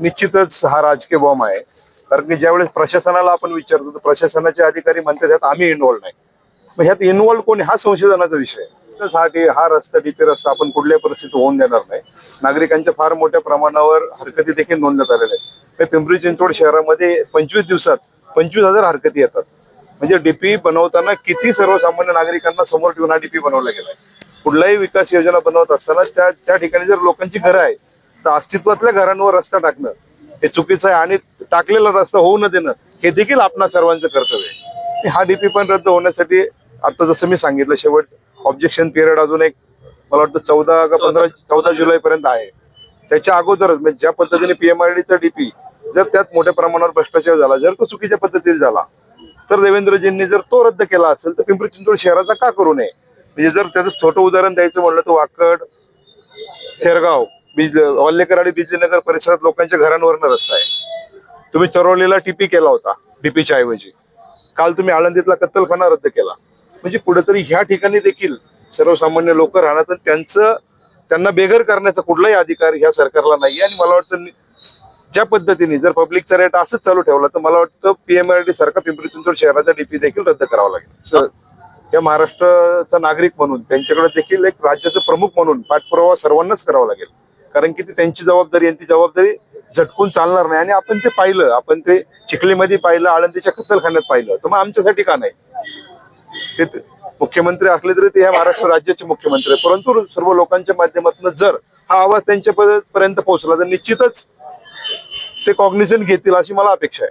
निश्चितच हा राजकीय बॉम्ब आहे. कारण की ज्यावेळेस प्रशासनाला आपण विचारतो तर प्रशासनाचे अधिकारी म्हणतात ह्यात आम्ही इन्व्हॉल्व नाही. मग ह्यात इन्व्हॉल्व कोणी हा संशोधनाचा विषय आहे. हा रस्ता डीपी रस्ता आपण कुठल्याही परिस्थितीत होऊन देणार नाही. नागरिकांच्या फार मोठ्या प्रमाणावर हरकती देखील नोंदण्यात आलेल्या आहेत. पिंपरी चिंचवड शहरामध्ये पंचवीस दिवसात पंचवीस हजार हरकती येतात. म्हणजे डीपी बनवताना किती सर्वसामान्य नागरिकांना समोर ठेवून हा डीपी बनवला गेलाय? कुठलाही विकास योजना बनवत असताना त्या त्या ठिकाणी जर लोकांची घरं आहे तर अस्तित्वातल्या घरांवर रस्ता टाकणं हे चुकीचं आहे आणि टाकलेला रस्ता होऊ न देणं हे देखील आपणा सर्वांचं कर्तव्य आहे. हा डीपी पण रद्द होण्यासाठी आता जसं मी सांगितलं शेवट ऑब्जेक्शन पिरियड अजून एक मला वाटतं चौदा का पंधरा चौदा जुलै पर्यंत आहे. त्याच्या अगोदरच म्हणजे ज्या पद्धतीने पीएमआरडीचा डीपी जर त्यात मोठ्या प्रमाणावर भ्रष्टाचार झाला जर तो चुकीच्या पद्धतीने झाला तर देवेंद्रजींनी जर तो रद्द केला असेल तर पिंपरी चिंचवड शहराचा का करू नये? म्हणजे जर त्याचं छोटं उदाहरण द्यायचं म्हणलं तर वाकड थेरगाव बिज वाल्लेकर आणि बिजलीनगर परिसरात लोकांच्या घरांवरनं रस्ता आहे. तुम्ही चरवलेला टीपी केला होता डीपीच्या ऐवजी. काल तुम्ही आळंदीतला कत्तलखाना रद्द केला. म्हणजे कुठेतरी ह्या ठिकाणी देखील सर्वसामान्य लोक राहणार तर त्यांचं त्यांना बेघर करण्याचा कुठलाही अधिकार ह्या सरकारला नाही आणि मला वाटतं ज्या पद्धतीने जर पब्लिकचा रेट असंच चालू ठेवला तर मला वाटतं पीएमआरडी सारखा पिंपरी चिंचवड शहराचा डीपी देखील रद्द करावा लागेल. या महाराष्ट्राचा नागरिक म्हणून त्यांच्याकडे देखील एक राज्याचं प्रमुख म्हणून पाठपुरावा सर्वांनाच करावा लागेल. कारण की ती त्यांची जबाबदारी आणि ती जबाबदारी झटकून चालणार नाही. आणि आपण ते पाहिलं आपण ते चिखलीमध्ये पाहिलं आळंदीच्या कत्तलखान्यात पाहिलं. तर मग आमच्यासाठी का नाही? ते मुख्यमंत्री असले तरी ते ह्या महाराष्ट्र राज्याचे मुख्यमंत्री परंतु सर्व लोकांच्या माध्यमातून जर हा आवाज त्यांच्या पर्यंत पोहोचला तर निश्चितच ते कॉग्निझन घेतील अशी मला अपेक्षा आहे.